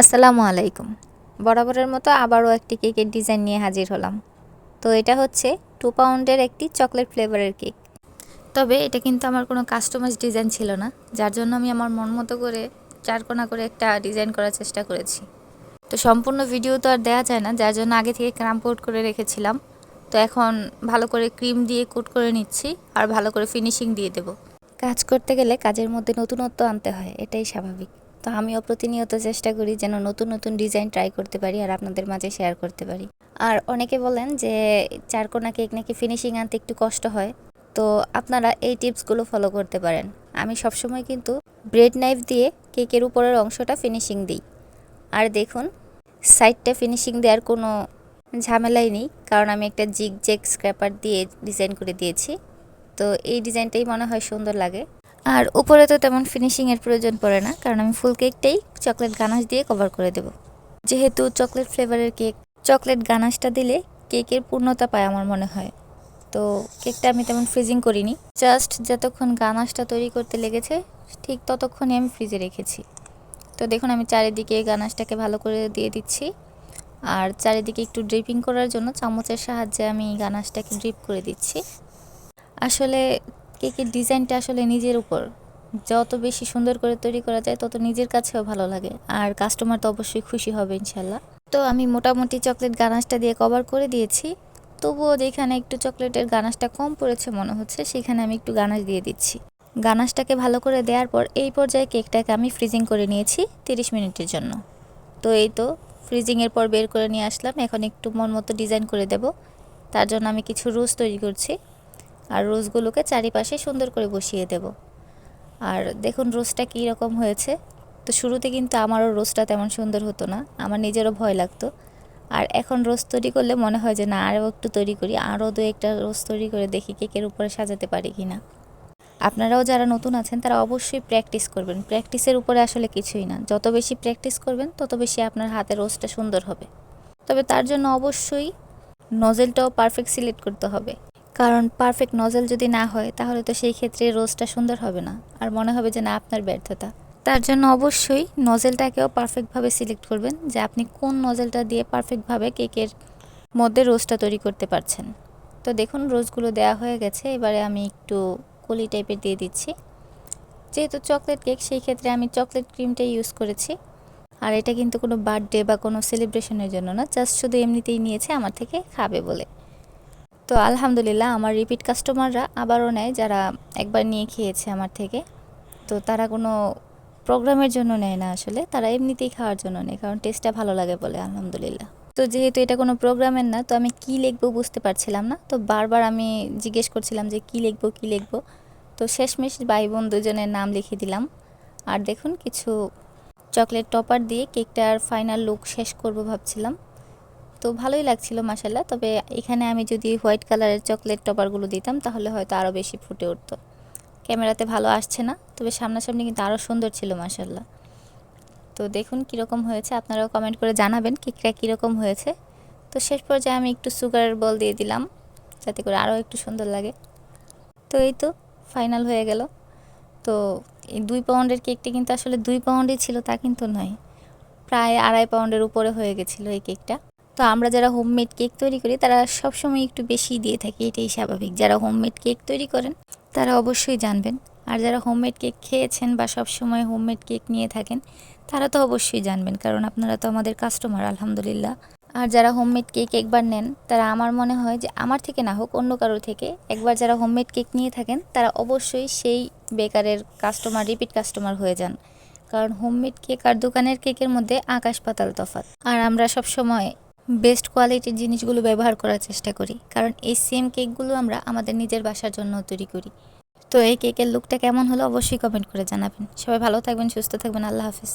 আসসালামু আলাইকুম। বরাবরের মতো আবারও একটি কেকের ডিজাইন নিয়ে হাজির হলাম। তো এটা হচ্ছে টু পাউন্ডের একটি চকলেট ফ্লেভারের কেক। তবে এটা কিন্তু আমার কোনো কাস্টমাইজ ডিজাইন ছিল না, যার জন্য আমি আমার মন মতো করে চারকোনা করে একটা ডিজাইন করার চেষ্টা করেছি। তো সম্পূর্ণ ভিডিও তো আর দেওয়া যায় না, যার জন্য আগে থেকে ক্রাম কোট করে রেখেছিলাম। তো এখন ভালো করে ক্রিম দিয়ে কোট করে নিচ্ছি আর ভালো করে ফিনিশিং দিয়ে দেব। কাজ করতে গেলে কাজের মধ্যে নতুনত্ব আনতে হয়, এটাই স্বাভাবিক। তো আমিও প্রতিনিয়ত চেষ্টা করি যেন নতুন নতুন ডিজাইন ট্রাই করতে পারি আর আপনাদের মাঝে শেয়ার করতে পারি। আর অনেকে বলেন যে চারকোনা কেক নাকি ফিনিশিং আনতে একটু কষ্ট হয়। তো আপনারা এই টিপসগুলো ফলো করতে পারেন। আমি সবসময় কিন্তু ব্রেড নাইফ দিয়ে কেকের উপরের অংশটা ফিনিশিং দিই। আর দেখুন সাইডটা ফিনিশিং দেওয়ার কোনো ঝামেলাই নেই, কারণ আমি একটা জিগ জেক স্ক্র্যাপার দিয়ে ডিজাইন করে দিয়েছি। তো এই ডিজাইনটাই মনে হয় সুন্দর লাগে। আর উপরে তো তেমন ফিনিশিংয়ের প্রয়োজন পড়ে না, কারণ আমি ফুল কেকটাই চকলেট গানাশ দিয়ে কভার করে দেব। যেহেতু চকলেট ফ্লেভারের কেক চকলেট গানাশটা দিলে কেকের পূর্ণতা পায় আমার মনে হয়। তো কেকটা আমি তেমন ফ্রিজিং করিনি জাস্ট যতক্ষণ গানাশটা তৈরি করতে লেগেছে, ঠিক ততক্ষণই আমি ফ্রিজে রেখেছি। তো দেখুন, আমি চারিদিকে গানাশটাকে ভালো করে দিয়ে দিচ্ছি, আর চারিদিকে একটু ড্রিপিং করার জন্য চামচের সাহায্যে আমি গানাশটাকে ড্রিপ করে দিচ্ছি। আসলে কেকের ডিজাইনটা আসলে নিজের উপর যত বেশি সুন্দর করে তৈরি করা যায়, তত নিজের কাছেও ভালো লাগে। আর কাস্টমার তো অবশ্যই খুশি হবে ইনশাল্লাহ তো আমি মোটামুটি চকলেট গানাশটা দিয়ে কভার করে দিয়েছি। তবুও যেখানে একটু চকলেটের গানাশটা কম পড়েছে মনে হচ্ছে, সেখানে আমি একটু গানাশ দিয়ে দিচ্ছি। গানাশটাকে ভালো করে দেওয়ার পর এই পর্যায়ে কেকটাকে আমি ফ্রিজিং করে নিয়েছি তিরিশ মিনিটের জন্য। তো এই তো ফ্রিজিংয়ের পর বের করে নিয়ে আসলাম। এখন একটু মন মতো ডিজাইন করে দেব। তার জন্য আমি কিছু রোজ তৈরি করছি। আর রোজগুলোকে চারিপাশে সুন্দর করে বসিয়ে দেব। আর দেখুন রোজটা কী রকম হয়েছে। তো শুরুতে কিন্তু আমারও রোজটা তেমন সুন্দর হতো না, আমার নিজেরও ভয় লাগতো। আর এখন রোজ তৈরি করলে মনে হয় যে না, আরও একটু তৈরি করি, আরও দু একটা রোজ তৈরি করে দেখি কেকের উপরে সাজাতে পারি কি না। আপনারাও যারা নতুন আছেন, তারা অবশ্যই প্র্যাকটিস করবেন। প্র্যাকটিসের উপরে আসলে কিছুই না। যত বেশি প্র্যাকটিস করবেন, তত বেশি আপনার হাতের রোজটা সুন্দর হবে। তবে তার জন্য অবশ্যই নজেলটাও পারফেক্ট সিলেক্ট করতে হবে। কারণ পারফেক্ট নজেল যদি না হয়, তাহলে তো সেই ক্ষেত্রে রোজটা সুন্দর হবে না। আর মনে হবে যে না, আপনার ব্যর্থতা। তার জন্য অবশ্যই নজেলটাকেও পারফেক্টভাবে সিলেক্ট করবেন যে আপনি কোন নজেলটা দিয়ে পারফেক্টভাবে কেকের মধ্যে রোজটা তৈরি করতে পারছেন। তো দেখুন, রোজগুলো দেওয়া হয়ে গেছে। এবারে আমি একটু কলি টাইপের দিয়ে দিচ্ছি। যেহেতু চকলেট কেক সেই ক্ষেত্রে আমি চকলেট ক্রিমটাই ইউজ করেছি। আর এটা কিন্তু কোনো বার্থডে বা কোনো সেলিব্রেশনের জন্য না জাস্ট শুধু এমনিতেই নিয়েছে, আমার থেকে খাবে বলে। তো আলহামদুলিল্লাহ আমার রিপিট কাস্টমাররা আবারও নেয়, যারা একবার নিয়ে খেয়েছে আমার থেকে। তো তারা কোনো প্রোগ্রামের জন্য নেয় না আসলে, তারা এমনিতেই খাওয়ার জন্য নেয়, কারণ টেস্টটা ভালো লাগে বলে, আলহামদুলিল্লাহ। তো যেহেতু এটা কোনো প্রোগ্রামের না, তো আমি কি লিখব বুঝতে পারছিলাম না। তো বারবার আমি জিজ্ঞেস করছিলাম যে কি লিখব কি লিখব? তো শেষমেশ ভাই বোন দুজনের নাম লিখে দিলাম। আর দেখুন, কিছু চকলেট টপার দিয়ে কেকটার ফাইনাল লুক শেষ করব ভাবছিলাম। তো ভালোই লাগছিল মাসাল্লাহ তবে এখানে আমি যদি হোয়াইট কালারের চকলেট টপারগুলো দিতাম, তাহলে হয়তো আরও বেশি ফুটে উঠতো। ক্যামেরাতে ভালো আসছে না, তবে সামনাসামনি কিন্তু আরও সুন্দর ছিল মাসাল্লাহ তো দেখুন কীরকম হয়েছে, আপনারাও কমেন্ট করে জানাবেন কেকটা কীরকম হয়েছে। তো শেষ পর্যায়ে আমি একটু সুগারের বল দিয়ে দিলাম, যাতে করে আরও একটু সুন্দর লাগে। তো এই তো, ফাইনাল হয়ে গেল। তো এই দুই পাউন্ডের কেকটা কিন্তু আসলে দুই পাউন্ডই ছিল, তা কিন্তু নয়। প্রায় আড়াই পাউন্ডের উপরে হয়ে গেছিল এই কেকটা। তো আমরা যারা হোমমেড কেক তৈরি করি, তারা সবসময় একটু বেশি দিয়ে থাকি, এটাই স্বাভাবিক। যারা হোমমেড কেক তৈরি করেন, তারা অবশ্যই জানবেন। আর যারা হোমমেড কেক খেয়েছেন বা সবসময় হোমমেড কেক নিয়ে থাকেন, তারা তো অবশ্যই জানবেন, কারণ আপনারা তো আমাদের কাস্টমার আলহামদুলিল্লাহ। আর যারা হোমমেড কেক একবার নেন, তারা আমার মনে হয় যে আমার থেকে না হোক, অন্য কারোর থেকে, একবার যারা হোমমেড কেক নিয়ে থাকেন, তারা অবশ্যই সেই বেকারের কাস্টমার রিপিট কাস্টমার হয়ে যান। কারণ হোমমেড কেক আর দোকানের কেকের মধ্যে আকাশ পাতাল তফাত আর আমরা সব সময় বেস্ট কোয়ালিটির জিনিসগুলো ব্যবহার করার চেষ্টা করি। কারণ এই সেম কেকগুলো আমরা আমাদের নিজের বাসার জন্য তৈরি করি। তো এই কেকের লুকটা কেমন হলো অবশ্যই কমেন্ট করে জানাবেন। সবাই ভালো থাকবেন, সুস্থ থাকবেন, আল্লাহ হাফিজ।